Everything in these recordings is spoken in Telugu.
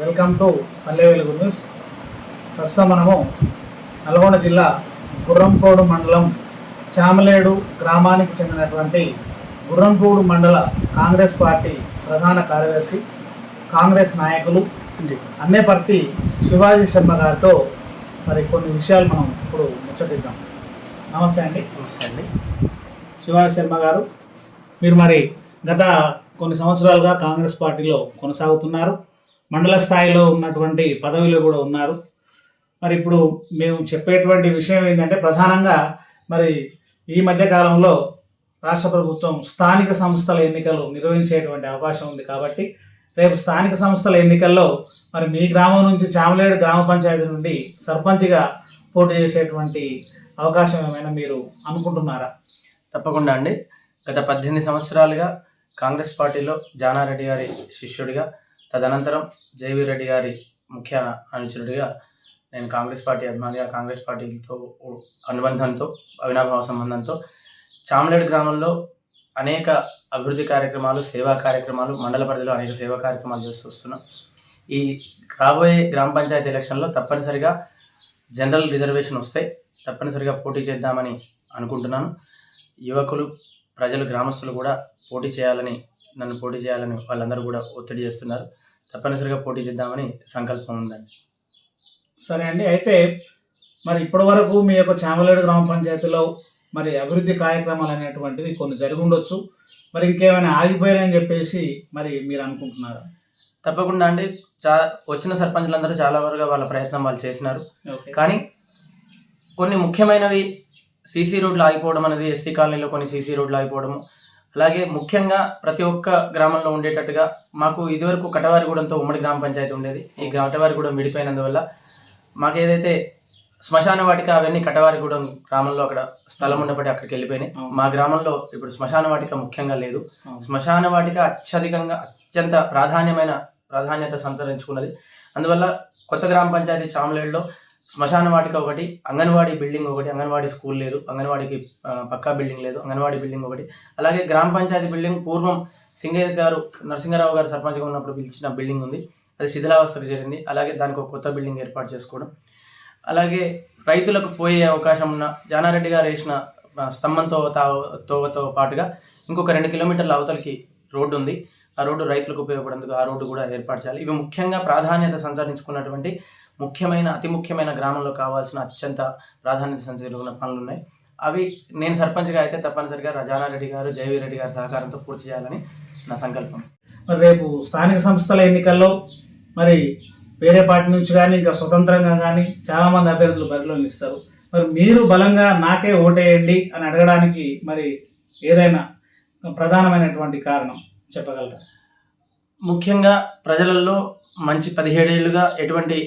Welcome to Palle Velugu news. ప్రస్తుతం మనము నల్గొండ జిల్లా గుర్రంపోడు మండలం చామలేడు గ్రామానికి చెందినటువంటి గుర్రంపూడు మండల కాంగ్రెస్ పార్టీ ప్రధాన కార్యదర్శి కాంగ్రెస్ నాయకులు అన్నేపర్తి శివాజీ శర్మ గారితో మరి కొన్ని విషయాలు మనం ఇప్పుడు ముచ్చటిద్దాం. నమస్తే అండి. నమస్తే అండి. శివాజీ శర్మ గారు మీరు మరి గత కొన్ని సంవత్సరాలుగా కాంగ్రెస్ పార్టీలో కొనసాగుతున్నారు. మండల స్థాయిలో ఉన్నటువంటి పదవిలో కూడా ఉన్నారు. మరి ఇప్పుడు మేము చెప్పేటువంటి విషయం ఏంటంటే ప్రధానంగా మరి ఈ మధ్య కాలంలో రాష్ట్ర ప్రభుత్వం స్థానిక సంస్థల ఎన్నికలు నిర్వహించేటువంటి అవకాశం ఉంది కాబట్టి రేపు స్థానిక సంస్థల ఎన్నికల్లో మరి మీ గ్రామం నుంచి చామలేడు గ్రామ పంచాయతీ నుండి సర్పంచ్గా పోటీ చేసేటువంటి అవకాశం ఏమైనా మీరు అనుకుంటున్నారా? తప్పకుండా అండి. గత పద్దెనిమిది సంవత్సరాలుగా కాంగ్రెస్ పార్టీలో జానారెడ్డి గారి శిష్యుడిగా తదనంతరం జేవి రెడ్డి గారి ముఖ్య అనుచరుడిగా నేను కాంగ్రెస్ పార్టీ అభిమానిగా కాంగ్రెస్ పార్టీతో అనుబంధంతో అవినాభావ సంబంధంతో చామలేడు గ్రామంలో అనేక అభివృద్ధి కార్యక్రమాలు సేవా కార్యక్రమాలు మండల పరిధిలో అనేక సేవా కార్యక్రమాలు చేస్తూ వస్తున్నాం. ఈ రాబోయే గ్రామ పంచాయతీ ఎలక్షన్లో తప్పనిసరిగా జనరల్ రిజర్వేషన్ వస్తాయి. తప్పనిసరిగా పోటీ చేద్దామని అనుకుంటున్నాను. యువకులు ప్రజలు గ్రామస్తులు కూడా పోటీ చేయాలని నన్ను పోటీ చేయాలని వాళ్ళందరూ కూడా ఒత్తిడి చేస్తున్నారు. తప్పనిసరిగా పోటీ చేద్దామని సంకల్పం ఉందండి. సరే అండి అయితే మరి ఇప్పటి వరకు మీ యొక్క చామలేడు గ్రామ పంచాయతీలో మరి అభివృద్ధి కార్యక్రమాలు అనేటువంటివి కొన్ని జరిగి ఉండొచ్చు. మరి ఇంకేమైనా ఆగిపోయాయని చెప్పేసి మరి మీరు అనుకుంటున్నారా? తప్పకుండా అండి. చా వచ్చిన సర్పంచులందరూ చాలా వరకు వాళ్ళ ప్రయత్నం వాళ్ళు చేసినారు. కానీ కొన్ని ముఖ్యమైనవి సీసీ రోడ్లు ఆగిపోవడం అనేది ఎస్సీ కాలనీలో కొన్ని సీసీ రోడ్లు ఆగిపోవడము. అలాగే ముఖ్యంగా ప్రతి ఒక్క గ్రామంలో ఉండేటట్టుగా మాకు ఇదివరకు కటవారిగూడెంతో ఉమ్మడి గ్రామ పంచాయతీ ఉండేది. ఈ కటవారిగూడెం విడిపోయినందువల్ల మాకు ఏదైతే శ్మశాన వాటిక అవన్నీ కటవారిగూడెం గ్రామంలో అక్కడ స్థలం ఉండబట్టి అక్కడికి వెళ్ళిపోయినాయి. మా గ్రామంలో ఇప్పుడు శ్మశాన వాటిక ముఖ్యంగా లేదు. శ్మశాన వాటిక అత్యధికంగా అత్యంత ప్రాధాన్యమైన ప్రాధాన్యత సంతరించుకున్నది. అందువల్ల కొత్త గ్రామ పంచాయతీ చామలేడులో శ్మశాన వాటిక ఒకటి అంగన్వాడీ బిల్డింగ్ ఒకటి అంగన్వాడీ స్కూల్ లేదు అంగన్వాడీకి పక్కా బిల్డింగ్ లేదు అంగన్వాడీ బిల్డింగ్ ఒకటి. అలాగే గ్రామ పంచాయతీ బిల్డింగ్ పూర్వం సింగయ్య గారు నరసింహారావు గారు సర్పంచ్గా ఉన్నప్పుడు పిలిచిన బిల్డింగ్ ఉంది. అది శిథిలావస్థకు చేరింది. అలాగే దానికి ఒక కొత్త బిల్డింగ్ ఏర్పాటు చేసుకోవడం. అలాగే రైతులకు పోయే అవకాశం ఉన్న జానారెడ్డి గారు వేసిన స్తంభంతో తోవతో పాటుగా ఇంకొక రెండు కిలోమీటర్ల అవతలకి రోడ్డు ఉంది. ఆ రోడ్డు రైతులకు ఉపయోగపడేందుకు ఆ రోడ్డు కూడా ఏర్పాటు చేయాలి. ఇవి ముఖ్యంగా ప్రాధాన్యత సంతరించుకున్నటువంటి ముఖ్యమైన అతి ముఖ్యమైన గ్రామంలో కావాల్సిన అత్యంత ప్రాధాన్యత సంతరించుకున్న పనులు ఉన్నాయి అవి నేను సర్పంచ్గా అయితే తప్పనిసరిగా రజానారెడ్డి గారు జయవీ రెడ్డి గారి సహకారంతో పూర్తి చేయాలని నా సంకల్పం. మరి రేపు స్థానిక సంస్థల ఎన్నికల్లో మరి వేరే పార్టీ నుంచి కానీ ఇంకా స్వతంత్రంగా కానీ చాలా మంది అభ్యర్థులు బరిలో నిలుస్తారు. మరి మీరు బలంగా నాకే ఓటేయండి అని అడగడానికి మరి ఏదైనా ప్రధానమైనటువంటి కారణం చెప్పగలరా? ముఖ్యంగా ప్రజలలో మంచి పదిహేడేళ్ళుగా ఎటువంటి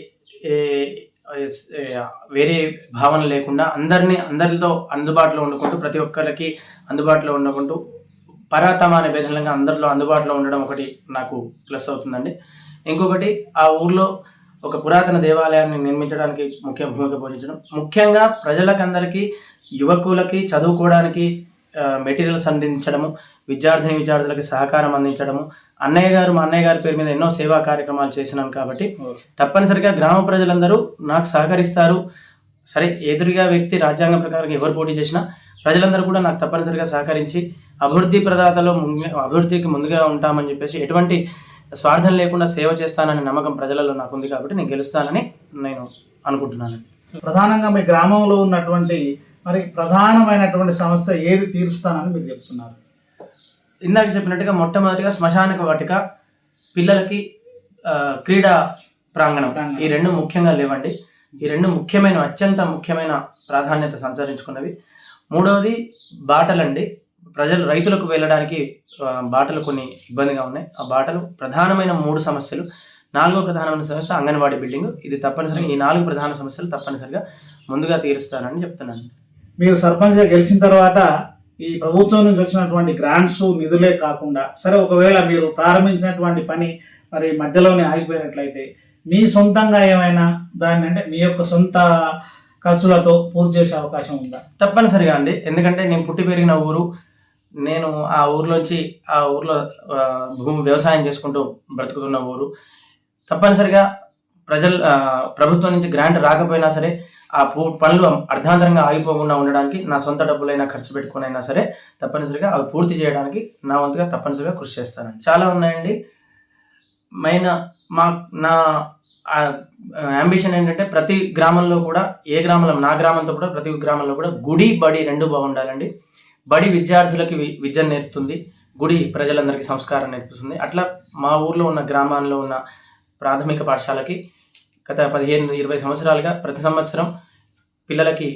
వేరే భావన లేకుండా అందరినీ అందరితో అందుబాటులో ఉండుకుంటూ ప్రతి ఒక్కరికి అందుబాటులో ఉండకుంటూ పరాతమ అనే విధంగా అందరిలో అందుబాటులో ఉండడం ఒకటి నాకు ప్లస్ అవుతుందండి. ఇంకొకటి ఆ ఊర్లో ఒక పురాతన దేవాలయాన్ని నిర్మించడానికి ముఖ్య భూమిక పోషించడం. ముఖ్యంగా ప్రజలకందరికీ యువకులకి చదువుకోవడానికి మెటీరియల్స్ అందించడము విద్యార్థిని విద్యార్థులకి సహకారం అందించడము. అన్నయ్య గారు మా అన్నయ్య గారి పేరు మీద ఎన్నో సేవా కార్యక్రమాలు చేసినాను కాబట్టి తప్పనిసరిగా గ్రామ ప్రజలందరూ నాకు సహకరిస్తారు. సరే ఎదురుగా వ్యక్తి రాజ్యాంగం ప్రకారం ఎవరు పోటీ చేసినా ప్రజలందరూ కూడా నాకు తప్పనిసరిగా సహకరించి అభివృద్ధి ప్రదాతలో అభివృద్ధికి ముందుగా ఉంటామని చెప్పేసి ఎటువంటి స్వార్థం లేకుండా సేవ చేస్తాననే నమ్మకం ప్రజలలో నాకు ఉంది కాబట్టి నేను గెలుస్తానని నేను అనుకుంటున్నాను ప్రధానంగా మీ గ్రామంలో ఉన్నటువంటి మరి ప్రధానమైనటువంటి సమస్య ఏది తీరుస్తానని మీరు చెప్తున్నారు? ఇందాక చెప్పినట్టుగా మొట్టమొదటిగా శ్మశానక వాటిక పిల్లలకి క్రీడా ప్రాంగణం. ఈ రెండు ముఖ్యంగా లేవండి. ఈ రెండు ముఖ్యమైన అత్యంత ముఖ్యమైన ప్రాధాన్యత సంతరించుకున్నవి. మూడవది బాటలండి. ప్రజలు రైతులకు వెళ్ళడానికి బాటలు కొన్ని ఇబ్బందిగా ఉన్నాయి. ఆ బాటలు ప్రధానమైన మూడు సమస్యలు. నాలుగో ప్రధానమైన సమస్య అంగన్వాడీ బిల్డింగ్. ఇది తప్పనిసరిగా ఈ నాలుగు ప్రధాన సమస్యలు తప్పనిసరిగా ముందుగా తీరుస్తానని చెప్తున్నాను. మీరు సర్పంచ్గా గెలిచిన తర్వాత ఈ ప్రభుత్వం నుంచి వచ్చినటువంటి గ్రాంట్స్ నిధులే కాకుండా సరే ఒకవేళ మీరు ప్రారంభించినటువంటి పని మరి మధ్యలోనే ఆగిపోయినట్లయితే మీ సొంతంగా ఏమైనా దాన్ని అంటే మీ యొక్క సొంత ఖర్చులతో పూర్తి చేసే అవకాశం ఉందా? తప్పనిసరిగా అండి. ఎందుకంటే నేను పుట్టి పెరిగిన ఊరు నేను ఆ ఊర్లోంచి ఆ ఊర్లో భూమి వ్యవసాయం చేసుకుంటూ బ్రతుకుతున్న ఊరు. తప్పనిసరిగా ప్రజలు ప్రభుత్వం నుంచి గ్రాంట్ రాకపోయినా సరే ఆ పూ- పనులు అర్ధాంతరంగా ఆగిపోకుండా ఉండడానికి నా సొంత డబ్బులైనా ఖర్చు పెట్టుకుని అయినా సరే తప్పనిసరిగా అవి పూర్తి చేయడానికి నా వంతుగా తప్పనిసరిగా కృషి చేస్తాను చాలా ఉన్నాయండి. మెయిన్ మా నా అంబిషన్ ఏంటంటే ప్రతి గ్రామంలో కూడా ఏ గ్రామంలో నా గ్రామంతో కూడా ప్రతి గ్రామంలో కూడా గుడి బడి రెండు బాగుండాలండి. బడి విద్యార్థులకి విద్యను నేర్పుతుంది. గుడి ప్రజలందరికీ సంస్కారం నేర్పుతుంది అట్లా మా ఊర్లో ఉన్న గ్రామాల్లో ఉన్న ప్రాథమిక పాఠశాలకి గత పదిహేను ఇరవై సంవత్సరాలుగా ప్రతి సంవత్సరం పిల్లలకి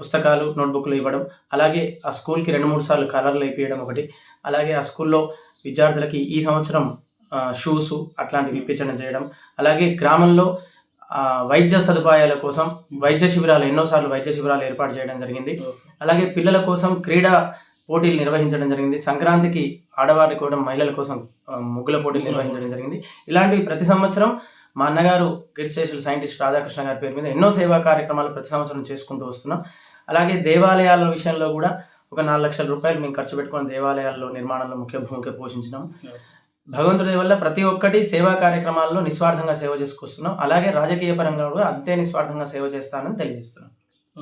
పుస్తకాలు నోట్బుక్లు ఇవ్వడం అలాగే ఆ స్కూల్కి రెండు మూడు సార్లు కలర్లు వేయించడం ఒకటి అలాగే ఆ స్కూల్లో విద్యార్థులకి ఈ సంవత్సరం షూస్ అట్లాంటివి ఇప్పించడం చేయడం అలాగే గ్రామంలో వైద్య సదుపాయాల కోసం వైద్య శిబిరాలు ఎన్నోసార్లు వైద్య శిబిరాలు ఏర్పాటు చేయడం జరిగింది. అలాగే పిల్లల కోసం క్రీడా పోటీలు నిర్వహించడం జరిగింది. సంక్రాంతికి ఆడవారి కూడా మహిళల కోసం ముగ్గుల పోటీలు నిర్వహించడం జరిగింది. ఇలాంటివి ప్రతి సంవత్సరం మా అన్నగారు గిరిశేషులు సైంటిస్ట్ రాధాకృష్ణ గారి పేరు మీద ఎన్నో సేవా కార్యక్రమాలు ప్రతి సంవత్సరం చేసుకుంటూ వస్తున్నాం. అలాగే దేవాలయాల విషయంలో కూడా ఒక నాలుగు లక్షల రూపాయలు మేము ఖర్చు పెట్టుకుని దేవాలయాల్లో నిర్మాణంలో ముఖ్య భూమిక పోషించినాం. భగవంతుడి వల్ల ప్రతి ఒక్కటి సేవా కార్యక్రమాల్లో నిస్వార్థంగా సేవ చేసుకొస్తున్నాం. అలాగే రాజకీయ పరంగా కూడా అంతే నిస్వార్థంగా సేవ చేస్తానని తెలియజేస్తున్నాం.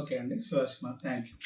ఓకే అండి. శివాశ్ థ్యాంక్ యూ